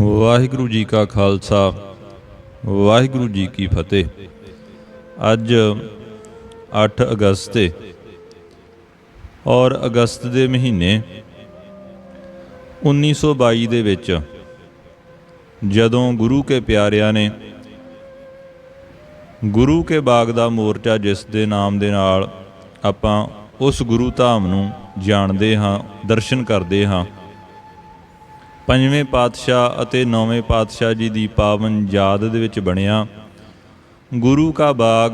ਵਾਹਿਗੁਰੂ ਜੀ ਕਾ ਖਾਲਸਾ, ਵਾਹਿਗੁਰੂ ਜੀ ਕੀ ਫਤਿਹ। ਅੱਜ 8 ਅਗਸਤ ਹੈ ਔਰ ਅਗਸਤ ਦੇ ਮਹੀਨੇ 1922 ਦੇ ਵਿੱਚ ਜਦੋਂ ਗੁਰੂ ਕੇ ਪਿਆਰਿਆਂ ਨੇ ਗੁਰੂ ਕੇ ਬਾਗ ਦਾ ਮੋਰਚਾ ਜਿਸ ਦੇ ਨਾਮ ਦੇ ਨਾਲ ਆਪਾਂ ਉਸ ਗੁਰੂ ਧਾਮ ਨੂੰ ਜਾਣਦੇ ਹਾਂ, ਦਰਸ਼ਨ ਕਰਦੇ ਹਾਂ ਪੰਜਵੇਂ ਪਾਤਸ਼ਾਹ ਅਤੇ ਨੌਵੇਂ ਪਾਤਸ਼ਾਹ ਜੀ ਦੀ ਪਾਵਨ ਯਾਦ ਦੇ ਵਿੱਚ ਬਣਿਆ। ਗੁਰੂ ਕਾ ਬਾਗ,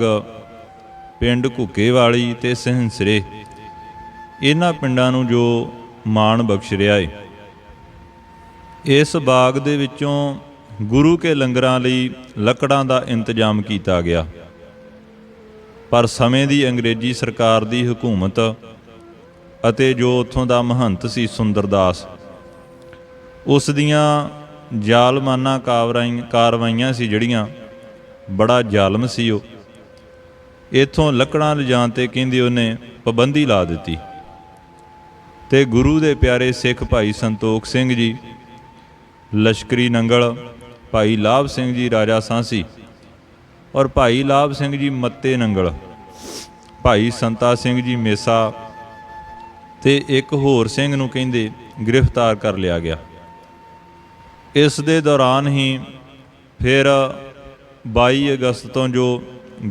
ਪਿੰਡ ਘੁੱਕੇ ਵਾਲੀ ਤੇ ਸਹੰਸਰੇ। ਇਹਨਾਂ ਪਿੰਡਾਂ ਨੂੰ ਜੋ ਮਾਣ ਬਖਸ਼ ਰਿਹਾ ਏ। ਇਸ ਬਾਗ ਦੇ ਵਿੱਚੋਂ ਗੁਰੂ ਕੇ ਲੰਗਰਾਂ ਲਈ ਲੱਕੜਾਂ ਦਾ ਇੰਤਜ਼ਾਮ ਕੀਤਾ ਗਿਆ। ਪਰ ਸਮੇਂ ਦੀ ਅੰਗਰੇਜ਼ੀ ਸਰਕਾਰ ਦੀ ਹਕੂਮਤ ਅਤੇ ਜੋ ਉੱਥੋਂ ਦਾ ਮਹੰਤ ਸੀ ਸੁੰਦਰਦਾਸ ਉਸ ਦੀਆਂ ਜ਼ਾਲਮਾਨਾ ਕਾਰਵਾਈ ਕਾਰਵਾਈਆਂ ਸੀ ਜਿਹੜੀਆਂ ਬੜਾ ਜ਼ਾਲਮ ਸੀ ਉਹ। ਇਥੋਂ ਲੱਕੜਾਂ ਲਿਜਾਣ ਤੇ ਕਹਿੰਦੇ ਉਹਨੇ ਪਾਬੰਦੀ ਲਾ ਦਿੱਤੀ। ਤੇ ਗੁਰੂ ਦੇ ਪਿਆਰੇ ਸਿੱਖ ਭਾਈ ਸੰਤੋਖ ਸਿੰਘ ਜੀ, ਲਸ਼ਕਰੀ ਨੰਗਲ, ਭਾਈ ਲਾਭ ਸਿੰਘ ਜੀ ਰਾਜਾ ਸਾਂਸੀ ਔਰ ਭਾਈ ਲਾਭ ਸਿੰਘ ਜੀ ਮੱਤੇ ਨੰਗਲ, ਭਾਈ ਸੰਤਾ ਸਿੰਘ ਜੀ ਮੇਸਾ ਤੇ ਇੱਕ ਹੋਰ ਸਿੰਘ ਨੂੰ ਕਹਿੰਦੇ ਗ੍ਰਿਫਤਾਰ ਕਰ ਲਿਆ ਗਿਆ। ਇਸ ਦੇ ਦੌਰਾਨ ਹੀ ਫਿਰ 22 ਅਗਸਤ ਤੋਂ ਜੋ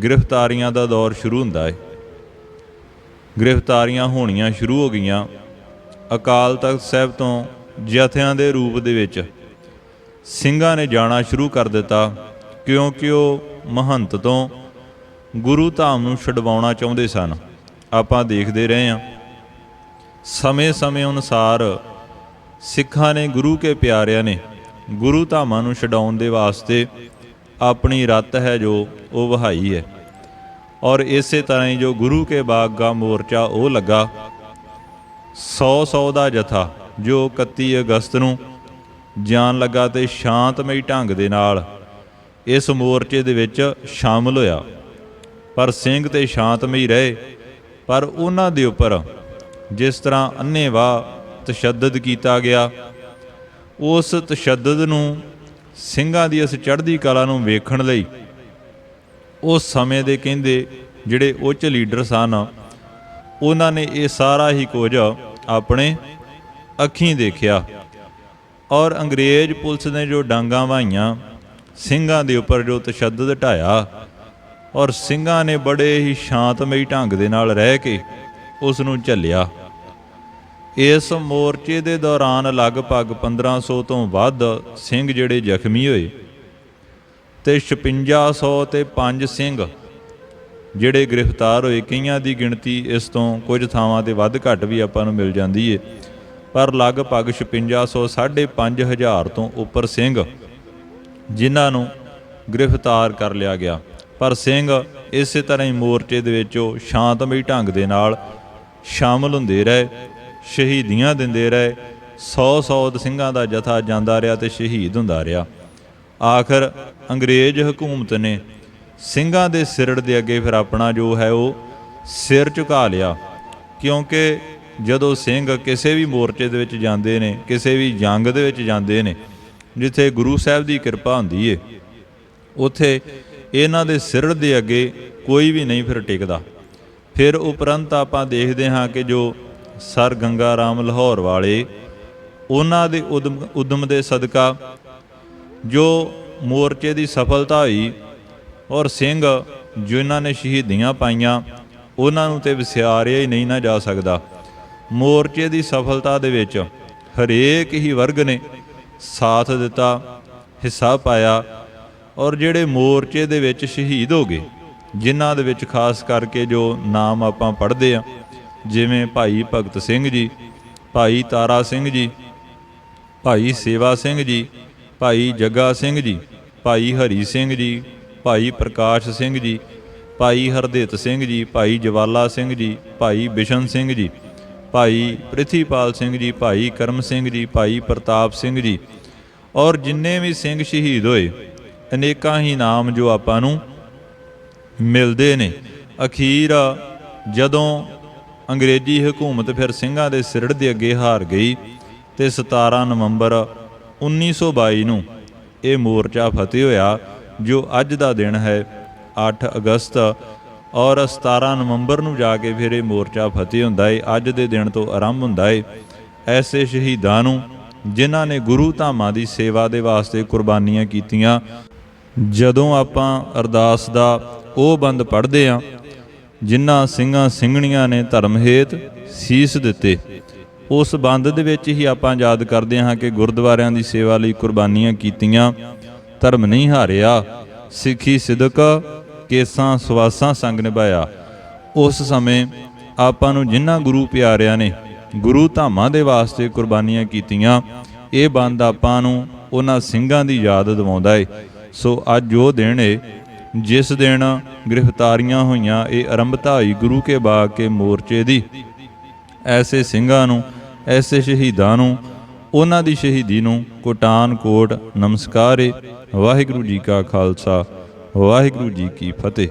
ਗ੍ਰਿਫਤਾਰੀਆਂ ਦਾ ਦੌਰ ਸ਼ੁਰੂ ਹੁੰਦਾ ਹੈ ਗ੍ਰਿਫਤਾਰੀਆਂ ਹੋਣੀਆਂ ਸ਼ੁਰੂ ਹੋ ਗਈਆਂ, ਅਕਾਲ ਤਖਤ ਸਾਹਿਬ ਤੋਂ ਜਥਿਆਂ ਦੇ ਰੂਪ ਦੇ ਵਿੱਚ ਸਿੰਘਾਂ ਨੇ ਜਾਣਾ ਸ਼ੁਰੂ ਕਰ ਦਿੱਤਾ, ਕਿਉਂਕਿ ਉਹ ਮਹੰਤ ਤੋਂ ਗੁਰੂ ਧਾਮ ਨੂੰ ਛਡਵਾਉਣਾ ਚਾਹੁੰਦੇ ਸਨ। ਆਪਾਂ ਦੇਖਦੇ ਰਹੇ ਹਾਂ। ਸਮੇਂ-ਸਮੇਂ ਅਨੁਸਾਰ ਸਿੱਖਾਂ ਨੇ ਗੁਰੂ ਕੇ ਪਿਆਰਿਆਂ ਨੇ ਗੁਰੂ ਧਾਮਾਂ ਨੂੰ ਛਡਾਉਣ ਦੇ ਵਾਸਤੇ ਆਪਣੀ ਰੱਤ ਹੈ ਜੋ ਉਹ ਵਹਾਈ ਹੈ। ਔਰ ਇਸੇ ਤਰ੍ਹਾਂ ਹੀ ਜੋ ਗੁਰੂ ਕੇ ਬਾਗਾ ਮੋਰਚਾ ਉਹ ਲੱਗਾ 100 100 ਦਾ ਜਥਾ ਜੋ 31 ਅਗਸਤ ਨੂੰ ਜਾਣ ਲੱਗਾ ਤੇ ਸ਼ਾਂਤਮਈ ਢੰਗ ਦੇ ਨਾਲ ਇਸ ਮੋਰਚੇ ਦੇ ਵਿੱਚ ਸ਼ਾਮਲ ਹੋਇਆ। ਪਰ ਸਿੰਘ ਤੇ ਸ਼ਾਂਤਮਈ ਰਹੇ, ਪਰ ਉਹਨਾਂ ਦੇ ਉੱਪਰ ਜਿਸ ਤਰ੍ਹਾਂ ਅੰਨੇਵਾਹ ਤਸ਼ੱਦਦ ਕੀਤਾ ਗਿਆ ਉਸ ਤਸ਼ੱਦਦ ਨੂੰ, ਸਿੰਘਾਂ ਦੀ ਇਸ ਚੜ੍ਹਦੀ ਕਲਾ ਨੂੰ ਵੇਖਣ ਲਈ। ਉਸ ਸਮੇਂ ਦੇ ਕਹਿੰਦੇ ਜਿਹੜੇ ਉੱਚ ਲੀਡਰ ਸਨ, ਉਹਨਾਂ ਨੇ ਇਹ ਸਾਰਾ ਹੀ ਕੁਝ ਆਪਣੇ ਅੱਖੀਂ ਦੇਖਿਆ। ਔਰ ਅੰਗਰੇਜ਼ ਪੁਲਿਸ ਨੇ ਜੋ ਡਾਂਗਾ ਵਾਈਆਂ ਸਿੰਘਾਂ ਦੇ ਉੱਪਰ ਜੋ ਤਸ਼ੱਦਦ ਢਾਇਆ, ਔਰ ਸਿੰਘਾਂ ਨੇ ਬੜੇ ਹੀ ਸ਼ਾਂਤਮਈ ਢੰਗ ਦੇ ਨਾਲ ਰਹਿ ਕੇ ਉਸ ਨੂੰ ਝੱਲਿਆ। ਇਸ ਮੋਰਚੇ ਦੇ ਦੌਰਾਨ ਲਗਭਗ 1500 ਤੋਂ ਵੱਧ ਸਿੰਘ ਜਿਹੜੇ ਜ਼ਖਮੀ ਹੋਏ ਤੇ 5600 ਤੇ 5 ਸਿੰਘ ਜਿਹੜੇ ਗ੍ਰਿਫਤਾਰ ਹੋਏ। ਕਈਆਂ ਦੀ ਗਿਣਤੀ ਇਸ ਤੋਂ ਕੁਝ ਥਾਵਾਂ ਤੇ ਵੱਧ ਘੱਟ ਵੀ ਆਪਾਂ ਨੂੰ ਮਿਲ ਜਾਂਦੀ ਏ। ਪਰ ਲਗਭਗ 5600 5500 ਤੋਂ ਉੱਪਰ ਸਿੰਘ ਜਿਨ੍ਹਾਂ ਨੂੰ ਗ੍ਰਿਫਤਾਰ ਕਰ ਲਿਆ ਗਿਆ। ਪਰ ਸਿੰਘ ਇਸੇ ਤਰ੍ਹਾਂ ਹੀ ਮੋਰਚੇ ਦੇ ਵਿੱਚੋਂ ਸ਼ਾਂਤਮਈ ਢੰਗ ਦੇ ਨਾਲ ਸ਼ਾਮਲ ਹੁੰਦੇ ਰਹੇ। ਸ਼ਹੀਦੀਆਂ ਦਿੰਦੇ ਰਹੇ। 100-100 ਸਿੰਘਾਂ ਦਾ ਜਥਾ ਜਾਂਦਾ ਰਿਹਾ ਤੇ ਸ਼ਹੀਦ ਹੁੰਦਾ ਰਿਹਾ। ਆਖਰ ਅੰਗਰੇਜ਼ ਹਕੂਮਤ ਨੇ ਸਿੰਘਾਂ ਦੇ ਸਿਰੜ ਦੇ ਅੱਗੇ ਫਿਰ ਆਪਣਾ ਜੋ ਹੈ ਉਹ ਸਿਰ ਝੁਕਾ ਲਿਆ। ਕਿਉਂਕਿ ਜਦੋਂ ਸਿੰਘ ਕਿਸੇ ਵੀ ਮੋਰਚੇ ਦੇ ਵਿੱਚ ਜਾਂਦੇ ਨੇ, ਕਿਸੇ ਵੀ ਜੰਗ ਦੇ ਵਿੱਚ ਜਾਂਦੇ ਨੇ, ਜਿੱਥੇ ਗੁਰੂ ਸਾਹਿਬ ਦੀ ਕਿਰਪਾ ਹੁੰਦੀ ਏ, ਉਥੇ ਇਹਨਾਂ ਦੇ ਸਿਰੜ ਦੇ ਅੱਗੇ ਕੋਈ ਵੀ ਨਹੀਂ ਫਿਰ ਟਿਕਦਾ। ਫਿਰ ਉਪਰੰਤ ਆਪਾਂ ਦੇਖਦੇ ਹਾਂ ਕਿ ਜੋ ਸਰ ਗੰਗਾ ਰਾਮ ਲਾਹੌਰ ਵਾਲੇ, ਉਹਨਾਂ ਦੇ ਉਦਮ ਉਦਮ ਦੇ ਸਦਕਾ ਜੋ ਮੋਰਚੇ ਦੀ ਸਫਲਤਾ ਹੋਈ ਔਰ ਸਿੰਘ ਜਿਨ੍ਹਾਂ ਨੇ ਸ਼ਹੀਦੀਆਂ ਪਾਈਆਂ, ਉਹਨਾਂ ਨੂੰ ਤੇ ਵਿਸਿਆਰਿਆ ਹੀ ਨਹੀਂ ਨਾ ਜਾ ਸਕਦਾ। ਮੋਰਚੇ ਦੀ ਸਫਲਤਾ ਦੇ ਵਿੱਚ ਹਰੇਕ ਹੀ ਵਰਗ ਨੇ ਸਾਥ ਦਿੱਤਾ, ਹਿੱਸਾ ਪਾਇਆ ਔਰ ਜਿਹੜੇ ਮੋਰਚੇ ਦੇ ਵਿੱਚ ਸ਼ਹੀਦ ਹੋ ਗਏ, ਜਿਨ੍ਹਾਂ ਦੇ ਵਿੱਚ ਖਾਸ ਕਰਕੇ ਜੋ ਨਾਮ ਆਪਾਂ ਪੜ੍ਹਦੇ ਆ ਜਿਵੇਂ ਭਾਈ ਭਗਤ ਸਿੰਘ ਜੀ ਭਾਈ ਤਾਰਾ ਸਿੰਘ ਜੀ ਭਾਈ ਸੇਵਾ ਸਿੰਘ ਜੀ ਭਾਈ ਜੱਗਾ ਸਿੰਘ ਜੀ ਭਾਈ ਹਰੀ ਸਿੰਘ ਜੀ ਭਾਈ ਪ੍ਰਕਾਸ਼ ਸਿੰਘ ਜੀ ਭਾਈ ਹਰਦੇਤ ਸਿੰਘ ਜੀ ਭਾਈ ਜਵਾਲਾ ਸਿੰਘ ਜੀ ਭਾਈ ਬਿਸ਼ਨ ਸਿੰਘ ਜੀ ਭਾਈ ਪ੍ਰਿਥੀਪਾਲ ਸਿੰਘ ਜੀ ਭਾਈ ਕਰਮ ਸਿੰਘ ਜੀ ਭਾਈ ਪ੍ਰਤਾਪ ਸਿੰਘ ਜੀ ਔਰ ਜਿੰਨੇ ਵੀ ਸਿੰਘ ਸ਼ਹੀਦ ਹੋਏ ਅਨੇਕਾਂ ਹੀ ਨਾਮ ਜੋ ਆਪਾਂ ਨੂੰ ਮਿਲਦੇ ਨੇ ਅਖੀਰ ਜਦੋਂ ਅੰਗਰੇਜ਼ੀ ਹਕੂਮਤ ਫਿਰ ਸਿੰਘਾਂ ਦੇ ਸਿਰੜ ਦੇ ਅੱਗੇ ਹਾਰ ਗਈ ਤੇ 17 ਨਵੰਬਰ 1922 ਨੂੰ ਇਹ ਮੋਰਚਾ ਫਤਿਹ ਹੋਇਆ, ਜੋ ਅੱਜ ਦਾ ਦਿਨ ਹੈ 8 ਅਗਸਤ। ਔਰ 17 ਨਵੰਬਰ ਨੂੰ ਜਾ ਕੇ ਫਿਰ ਇਹ ਮੋਰਚਾ ਫਤਿਹ ਹੁੰਦਾ ਏ, ਅੱਜ ਦੇ ਦਿਨ ਤੋਂ ਆਰੰਭ ਹੁੰਦਾ ਏ। ਐਸੇ ਸ਼ਹੀਦਾਂ ਨੂੰ, ਜਿਨ੍ਹਾਂ ਨੇ ਗੁਰੂ ਧਾਮਾਂ ਦੀ ਸੇਵਾ ਦੇ ਵਾਸਤੇ ਕੁਰਬਾਨੀਆਂ ਕੀਤੀਆਂ, ਜਦੋਂ ਆਪਾਂ ਅਰਦਾਸ ਦਾ ਉਹ ਬੰਦ ਪੜ੍ਹਦੇ ਆ ਜਿਨ੍ਹਾਂ ਸਿੰਘਾਂ ਸਿੰਘਣੀਆਂ ਨੇ ਧਰਮ ਹੇਤ ਸੀਸ ਦਿੱਤੇ। ਉਸ ਬੰਦ ਦੇ ਵਿੱਚ ਹੀ ਆਪਾਂ ਯਾਦ ਕਰਦੇ ਹਾਂ ਕਿ ਗੁਰਦੁਆਰਿਆਂ ਦੀ ਸੇਵਾ ਲਈ ਕੁਰਬਾਨੀਆਂ ਕੀਤੀਆਂ। ਧਰਮ ਨਹੀਂ ਹਾਰਿਆ। ਸਿੱਖੀ ਸਿਦਕ ਕੇਸਾਂ ਸਵਾਸਾਂ ਸੰਗ ਨਿਭਾਇਆ। ਉਸ ਸਮੇਂ ਆਪਾਂ ਨੂੰ ਜਿਨ੍ਹਾਂ ਗੁਰੂ ਪਿਆਰਿਆਂ ਨੇ ਗੁਰੂ ਧਾਮਾਂ ਦੇ ਵਾਸਤੇ ਕੁਰਬਾਨੀਆਂ ਕੀਤੀਆਂ, ਇਹ ਬੰਦ ਆਪਾਂ ਨੂੰ ਉਹਨਾਂ ਸਿੰਘਾਂ ਦੀ ਯਾਦ ਦਿਵਾਉਂਦਾ ਏ। ਸੋ ਅੱਜ ਉਹ ਦਿਨ ਏ ਜਿਸ ਦਿਨ ਗ੍ਰਿਫਤਾਰੀਆਂ ਹੋਈਆਂ, ਇਹ ਆਰੰਭਤਾ ਗੁਰੂ ਕੇ ਬਾਗ ਕੇ ਮੋਰਚੇ ਦੀ। ਐਸੇ ਸਿੰਘਾਂ ਨੂੰ, ਐਸੇ ਸ਼ਹੀਦਾਂ ਨੂੰ, ਉਹਨਾਂ ਦੀ ਸ਼ਹੀਦੀ ਨੂੰ ਕੋਟਾਨ ਕੋਟ ਨਮਸਕਾਰ। ਏ ਵਾਹਿਗੁਰੂ ਜੀ ਕਾ ਖਾਲਸਾ, ਵਾਹਿਗੁਰੂ ਜੀ ਕੀ ਫਤਿਹ।